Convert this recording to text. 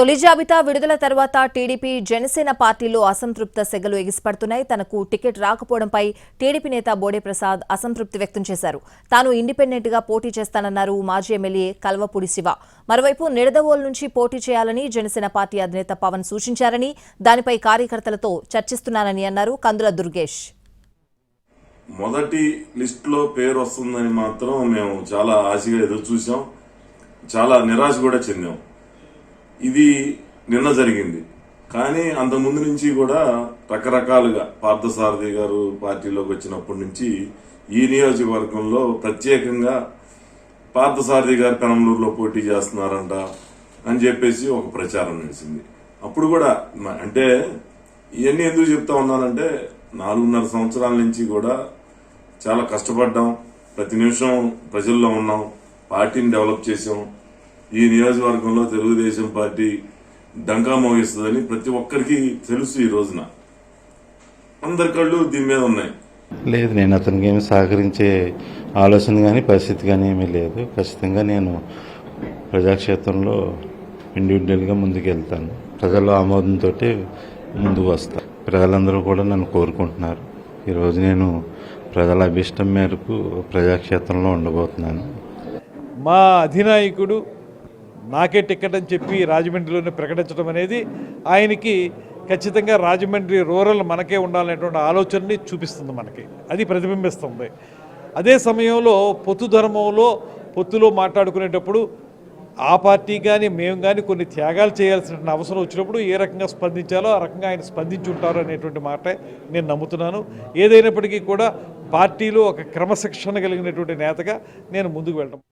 తొలి జాబితా విడుదల తర్వాత టీడీపీ జనసేన పార్టీలో అసంతృప్త సెగలు ఎగిసిపడుతున్నాయి. తనకు టికెట్ రాకపోవడంపై టీడీపీ నేత బోడే ప్రసాద్ అసంతృప్తి వ్యక్తం చేశారు. తాను ఇండిపెండెంట్గా పోటీ చేస్తానన్నారు మాజీ ఎమ్మెల్యే కల్వపూడి శివ. మరోవైపు నిడదవోల్ నుంచి పోటీ చేయాలని జనసేన పార్టీ అధినేత పవన్ సూచించారని దానిపై కార్యకర్తలతో చర్చిస్తున్నానని అన్నారు కందుల దుర్గేష్. మొదటి లిస్టులో పేరు వస్తుందని మాత్రం మేము చాలా ఆశగా ఎదురు చూసాం చాలా నిరాశ కూడా చెందాం. ఇది నిన్న జరిగింది. కానీ అంత ముందు నుంచి కూడా రకరకాలుగా పార్థసారథి గారు పార్టీలోకి వచ్చినప్పటి నుంచి ఈ నియోజకవర్గంలో ప్రత్యేకంగా పార్థసారథి గారు పెనంలూరులో పోటీ చేస్తున్నారంట అని చెప్పేసి ఒక ప్రచారం చేసింది అప్పుడు కూడా అంటే ఇవన్నీ ఎందుకు చెప్తా ఉన్నానంటే నాలుగున్నర సంవత్సరాల నుంచి కూడా చాలా కష్టపడ్డాం. ప్రతి నిమిషం ప్రజల్లో ఉన్నాం. పార్టీని డెవలప్ చేసాం ఈ నియోజకవర్గంలో తెలుగుదేశం పార్టీ డంకా మోగిస్తుందని ప్రతి ఒక్కరికి తెలుసు ఈ రోజున. అందరి కళ్ళు దీని మీద ఉన్నాయి. లేదు నేను అతనికి ఏమి సహకరించే ఆలోచన కానీ పరిస్థితి కానీ ఏమీ లేదు. ఖచ్చితంగా నేను ప్రజాక్షేత్రంలో ఇండివిజువల్గా ముందుకు వెళ్తాను ప్రజల ఆమోదంతో ముందుకు వస్తాను ప్రజలందరూ కూడా నన్ను కోరుకుంటున్నారు. ఈరోజు నేను ప్రజల అభిష్టం మేరకు ప్రజాక్షేత్రంలో ఉండబోతున్నాను. మా అధినాయకుడు నాకే టికెట్ అని చెప్పి రాజమండ్రిలోనే ప్రకటించడం అనేది ఆయనకి ఖచ్చితంగా రాజమండ్రి రూరల్ మనకే ఉండాలనేటువంటి ఆలోచనని చూపిస్తుంది మనకి. అది ప్రతిబింబిస్తుంది. అదే సమయంలో పొత్తు ధర్మంలో పొత్తులో మాట్లాడుకునేటప్పుడు ఆ పార్టీ కానీ మేము కానీ కొన్ని త్యాగాలు చేయాల్సిన అవసరం వచ్చినప్పుడు ఏ రకంగా స్పందించాలో ఆ రకంగా ఆయన స్పందించి ఉంటారు అనేటువంటి మాట నేను నమ్ముతున్నాను. ఏదైనప్పటికీ కూడా పార్టీలో ఒక క్రమశిక్షణ కలిగినటువంటి నేతగా నేను ముందుకు వెళ్ళడం